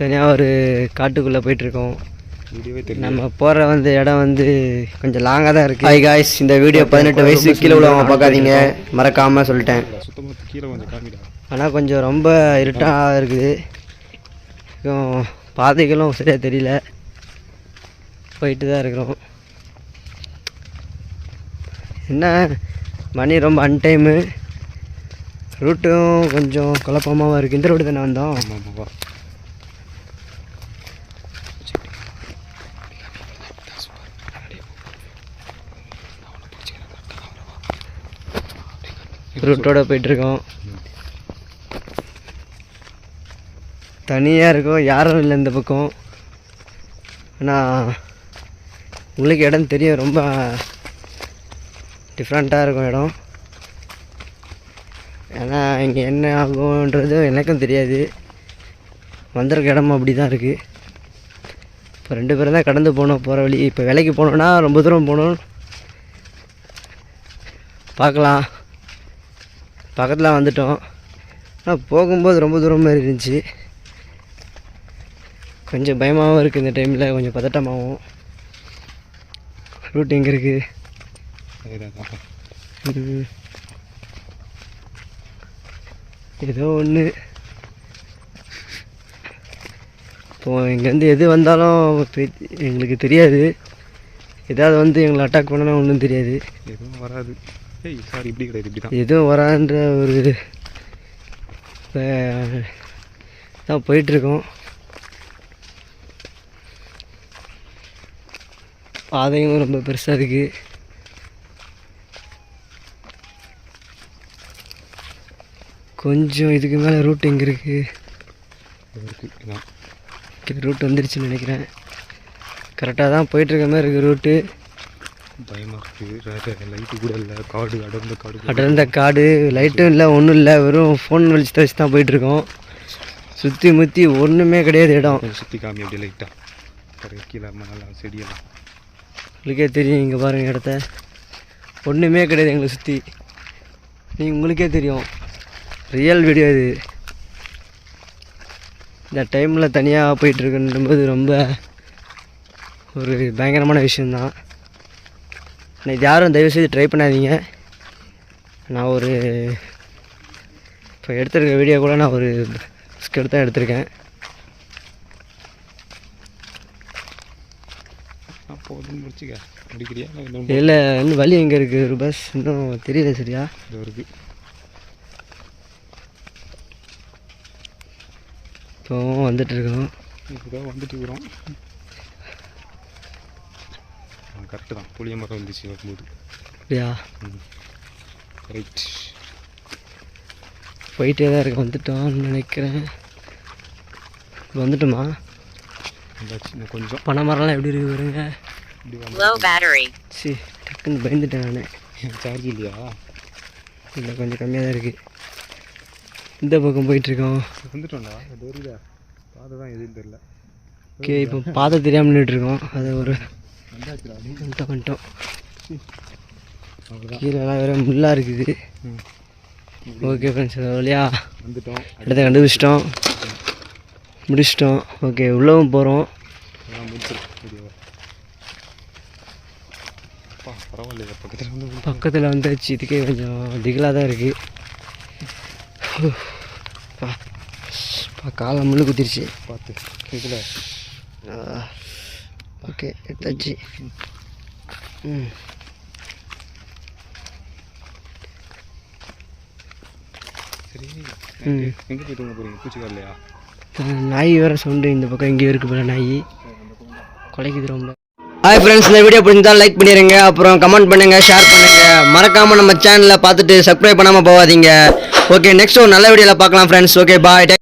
தனியாக ஒரு காட்டுக்குள்ளே போயிட்டுருக்கோம். நம்ம போகிற வந்து இடம் வந்து கொஞ்சம் லாங்காக தான் இருக்குது ஹாய் காய்ஸ் இந்த வீடியோ பதினெட்டு வயசு கீழே உள்ளவங்க பார்க்காதீங்க. மறக்காமல் சொல்லிட்டேன். சுத்தமாக கீழே கொஞ்சம் காமிடா. ஆனால் கொஞ்சம் ரொம்ப இருட்டாக இருக்குது. பாதைகளும் சரியாக தெரியல. போயிட்டு தான் இருக்கிறோம். என்ன? மணி ரொம்ப அன்டைமு ரூட்டும் கொஞ்சம் குழப்பமாகவும் இருக்குது இந்த ரூட்டு தானே வந்தோம்? ரூட்டோட போயிட்டுருக்கோம். தனியாக இருக்கும். யாரும் இல்லை இந்த பக்கம். ஆனால் உங்களுக்கு இடம் தெரியும். ரொம்ப டிஃப்ரெண்ட்டாக இருக்கும் இடம். ஏன்னா இங்கே என்ன ஆகும்ன்றது எனக்கும் தெரியாது. வந்திருக்க இடமும் அப்படி தான் இருக்குது இப்போ ரெண்டு பேரும் தான் கடந்து போனோம் போகிற வழி. இப்போ வேலைக்கு போனோன்னா ரொம்ப தூரம் போகணும். பார்க்கலாம். பக்கத்தில் வந்துட்டோம். ஆனால் போகும்போது ரொம்ப தூரம் மாதிரி இருந்துச்சு. கொஞ்சம் பயமாகவும் இருக்குது இந்த டைமில் கொஞ்சம் பதட்டமாகவும் ரூட் எங்கே இருக்குது ஏதோ ஒன்று இப்போது இங்கேருந்து எது வந்தாலும் எங்களுக்கு தெரியாது. ஏதாவது வந்து எங்களை அட்டாக் பண்ணனா ஒன்றும் தெரியாது. எதுவும் வராது. ஏய் சாரி இப்படி கிடையாது இப்படி தான் எதுவும் வரான்ற ஒரு தான் போயிட்டுருக்கோம். பாதையும் ரொம்ப பெருசாக இருக்குது கொஞ்சம் இதுக்கு மேலே ரூட் எங்கே இருக்குது ரூட் வந்துருச்சுன்னு நினைக்கிறேன். கரெக்டாக தான் போயிட்டுருக்க மாதிரி இருக்குது ரூட்டு பயமாக இருக்குது லைட்டு கூட இல்லை. காடு அடர்ந்த காடு. அடர்ந்த காடு லைட்டும் இல்லை ஒன்றும் இல்லை. வெறும் ஃபோன் வெளிச்சத்தை வச்சு தான் போயிட்டுருக்கோம். சுற்றி முற்றி ஒன்றுமே கிடையாது இடம். சுற்றி காமி அப்படியே லைட்டாக கீழே மணலாம் செடியெல்லாம். உங்களுக்கே தெரியும் இங்கே பாருங்கள் இடத்த. ஒன்றுமே கிடையாது எங்களை சுற்றி நீங்கள் உங்களுக்கே தெரியும். ரியல் வீடியோ இது. இந்த டைமில் தனியாக போயிட்டுருக்குன்னும்போது ரொம்ப ஒரு பயங்கரமான விஷயந்தான் இது யாரும் தயவுசெய்து ட்ரை பண்ணாதீங்க. நான் ஒரு இப்போ எடுத்திருக்க வீடியோ கூட நான் ஒரு ஸ்கெட் தான் எடுத்திருக்கேன். இல்லை இன்னும் வழி எங்கே இருக்குது ஒரு பஸ் இன்னும் தெரியல சரியா? இது இருக்கு. இப்போ வந்துட்டு இருக்கோம் இப்போதான் வந்துட்டு இருக்கிறோம். கரெக்டு தான். புளிய மரம் வந்துச்சு வரும்போது அப்படியா? ரைட் போயிட்டே தான் இருக்க வந்துட்டோம்னு நினைக்கிறேன். வந்துட்டோமா? கொஞ்சம். பனை மரம்லாம் எப்படி இருக்கு பாருங்க. இப்படி Low battery. சி டக்குன்னு பயந்துட்டேன் நான். சார்ஜ் இல்லையா? இல்லை கொஞ்சம் கம்மியாக தான் இருக்குது இந்த பக்கம் போயிட்டுருக்கோம். வந்துட்டோம்டா. பாதை தான் எதுவும் தெரில ஓகே இப்போ பாதை தெரியாமல் நின்றுட்டுருக்கோம் அது ஒரு வந்தாச்சுடா வந்துட்டோம் வந்துட்டோம் அவ்வளோதான் கீழெல்லாம் வேறு முள்ளாக இருக்குது. ஓகே ஃப்ரெண்ட்ஸ் வழியா. வந்துட்டோம். இடத்த கண்டுபிடிச்சிட்டோம். முடிச்சிட்டோம். ஓகே உள்ளவும் போகிறோம் பக்கத்தில் வந்தாச்சு. இதுக்கே கொஞ்சம் திகிலாக தான் இருக்குது காலை முள்ளு குத்திருச்சு. பார்த்து கேட்கல. ஓகே எடுத்தாச்சு. ம். நாய் வேறு சவுண்டு இந்த பக்கம் எங்கேயோ இருக்கு போல நாய். கொலைக்குது ரொம்ப. ஹாய் ஃப்ரெண்ட்ஸ் இந்த வீடியோ பிடிச்சிருந்தா லைக் பண்ணிடுங்க அப்புறம் கமெண்ட் பண்ணுங்க ஷேர் பண்ணுங்க. மறக்காம நம்ம சேனலை பார்த்துட்டு சப்ஸ்கிரைப் பண்ணாமல் போகாதீங்க. ஓகே நெக்ஸ்ட் ஒரு நல்ல வீடியோவில் பார்க்கலாம் ஃப்ரெண்ட்ஸ் ஓகே பாய்